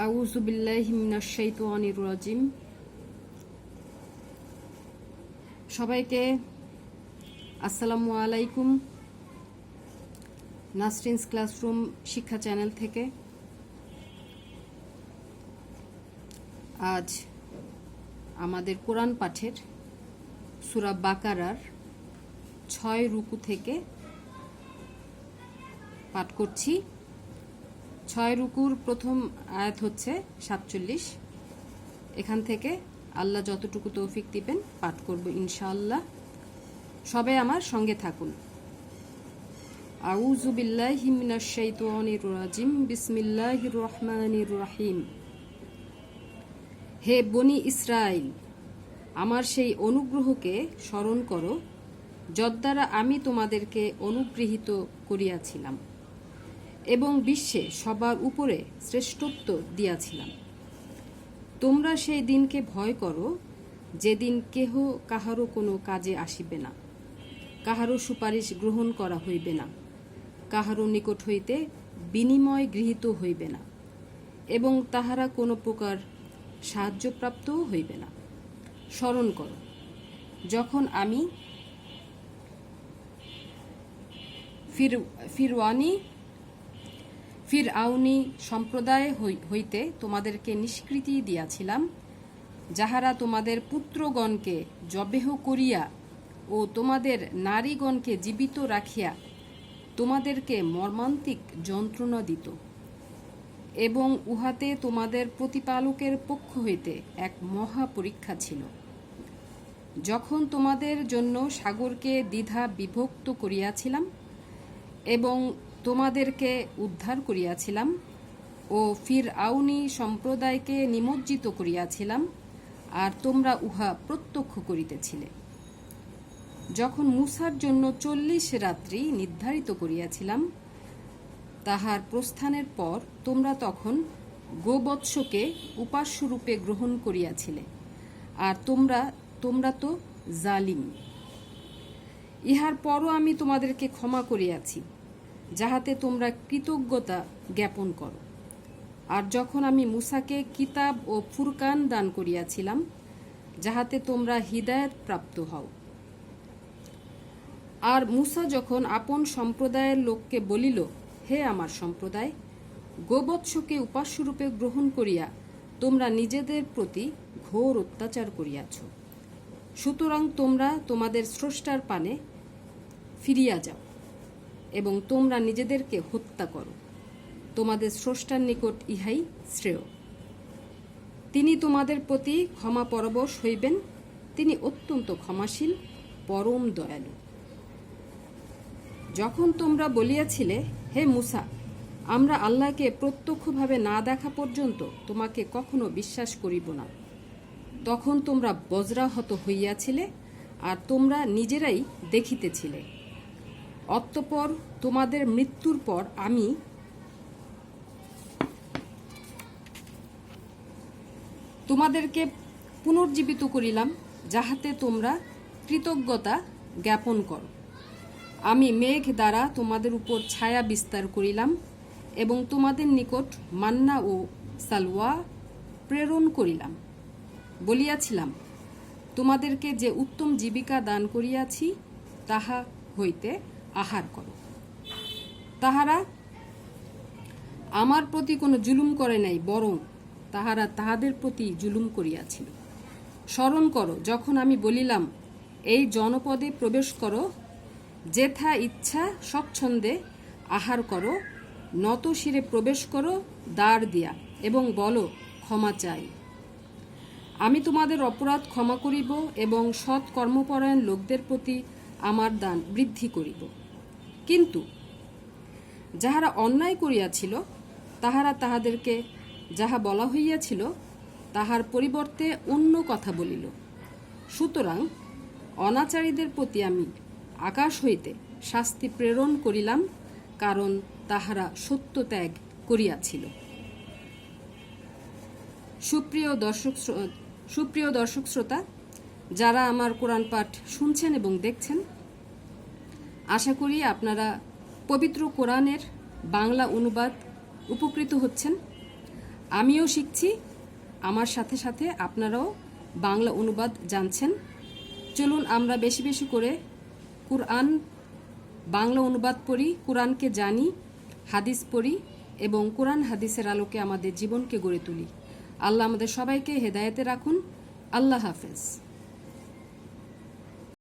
আউযু বিল্লাহি মিনাশ শাইতানির রাজিম। সবাইকে আসসালামু আলাইকুম। নাসরিনস ক্লাসরুম শিক্ষা চ্যানেল থেকে। আজ আমাদের কোরআন পাঠের সুরা বাকারার ছয় রুকু থেকে পাঠ করছি। ছয় রুকুর প্রথম আয়াত হচ্ছে সাতচল্লিশ। এখান থেকে আল্লাহ যতটুকু তৌফিক দিবেন পাঠ করব ইনশাআল্লাহ। সবাই আমার সঙ্গে থাকুন। আউযু রাজিম। রহিম। হে বনি ইসরাইল, আমার সেই অনুগ্রহকে স্মরণ করো, যদ্বারা আমি তোমাদেরকে অনুগৃহীত করিয়াছিলাম। এবং বিশ্বে সবার উপরে শ্রেষ্ঠত্ব দিয়াছিলাম। তোমরা সেই দিনকে ভয় করো, যেদিন কেহ কাহারও কোনো কাজে আসিবে না। কাহারও সুপারিশ গ্রহণ করা হইবে না। কাহারও নিকট হইতে বিনিময় গৃহীত হইবে না এবং তাহারা কোনো প্রকার সাহায্যপ্রাপ্তও হইবে না। স্মরণ করো, যখন আমি ফির ফিরওয়ানি ফির আউনি সম্প্রদায় হই- হইতে তোমাদেরকে নিষ্কৃতি দিয়াছিলাম, যাহারা তোমাদের পুত্রগণকে জবেহ করিয়া ও তোমাদের নারীগণকে জীবিত রাখিয়া তোমাদেরকে মর্মান্তিক যন্ত্রণা দিত এবং উহাতে তোমাদের প্রতিপালকের পক্ষ হইতে এক মহা পরীক্ষা ছিল। যখন তোমাদের জন্য সাগরকে দ্বিধা বিভক্ত করিয়াছিলাম এবং তোমাদেরকে উদ্ধার করিয়াছিলাম ও ফির আউনি সম্প্রদায়কে নিমজ্জিত করিয়াছিলাম, আর তোমরা উহা প্রত্যক্ষ করিতেছিলে। যখন মুসার জন্য চল্লিশ রাত্রি নির্ধারিত করিয়াছিলাম, তাহার প্রস্থানের পর তোমরা তখন গোবৎসকে উপাস্যরূপে গ্রহণ করিয়াছিলে, আর তোমরা তোমরা তো জালিম। ইহার পরও আমি তোমাদেরকে ক্ষমা করিয়াছি। যাহাতে তোমরা কৃতজ্ঞতা জ্ঞাপন করো। আর যখন আমি মুসাকে কিতাব ও ফুরকান দান করিয়াছিলাম, যাহাতে তোমরা হিদায়ত প্রাপ্ত হও। আর মুসা যখন আপন সম্প্রদায়ের লোককে বলিল, হে আমার সম্প্রদায়, গোবৎসকে উপাস্যরূপে গ্রহণ করিয়া তোমরা নিজেদের প্রতি ঘোর অত্যাচার করিয়াছ। সুতরাং তোমরা তোমাদের স্রষ্টার পানে ফিরিয়া যাও। এবং তোমরা নিজেদেরকে হত্যা করো। তোমাদের স্রষ্টার নিকট ইহাই শ্রেয়। তিনি তোমাদের প্রতি ক্ষমা পরবশ হইবেন, তিনি অত্যন্ত ক্ষমাশীল, পরম দয়ালু। যখন তোমরা বলিয়াছিলে, হে মুসা, আমরা আল্লাহকে প্রত্যক্ষভাবে না দেখা পর্যন্ত তোমাকে কখনো বিশ্বাস করিব না। তখন তোমরা বজ্রাহত হইয়াছিলে, আর তোমরা নিজেরাই দেখিতেছিলে। অতঃপর তোমাদের মৃত্যুর পর আমি তোমাদেরকে পুনর্জীবিত করিলাম, যাহাতে তোমরা কৃতজ্ঞতা জ্ঞাপন করো। আমি মেঘ দ্বারা তোমাদের উপর ছায়া বিস্তার করিলাম এবং তোমাদের নিকট মান্না ও সালওয়া প্রেরণ করিলাম। বলিয়াছিলাম, তোমাদেরকে যে উত্তম জীবিকা দান করিয়াছি, তাহা হইতে আহার করো। তাহারা আমার প্রতি কোনো জুলুম করে নাই, বরং তাহারা তাহাদের প্রতি জুলুম করিয়াছিল। স্মরণ করো, যখন আমি বলিলাম, এই জনপদে প্রবেশ করো, যেথা ইচ্ছা স্বচ্ছন্দে আহার করো, নত শিরে প্রবেশ করো, দ্বার দিয়া, এবং বলো, ক্ষমা চাই। আমি তোমাদের অপরাধ ক্ষমা করিব এবং সৎ কর্মপরায়ণ লোকদের প্রতি আমার দান বৃদ্ধি করিব। কিন্তু যাহারা অন্যায় করিয়াছিল, তাহারা তাহাদেরকে যাহা বলা হইয়াছিল, তাহার পরিবর্তে অন্য কথা বলিল। সুতরাং অনাচারীদের প্রতি আমি আকাশ হইতে শাস্তি প্রেরণ করিলাম, কারণ তাহারা সত্য ত্যাগ করিয়াছিল। সুপ্রিয় দর্শক সুপ্রিয় দর্শক শ্রোতা, যারা আমার কোরআন পাঠ শুনছেন এবং দেখছেন আশা করি আপনারা পবিত্র কোরআনের বাংলা অনুবাদ উপকৃত হচ্ছেন। আমিও শিখছি, আমার সাথে সাথে আপনারাও বাংলা অনুবাদ জানছেন। চলুন আমরা বেশি বেশি করে কোরআন, বাংলা অনুবাদ পড়ি, কোরআনকে জানি, হাদিস পড়ি এবং কোরআন হাদিসের আলোকে আমাদের জীবনকে গড়ে তুলি। আল্লাহ আমাদের সবাইকে হেদায়েতে রাখুন। আল্লাহ হাফেজ।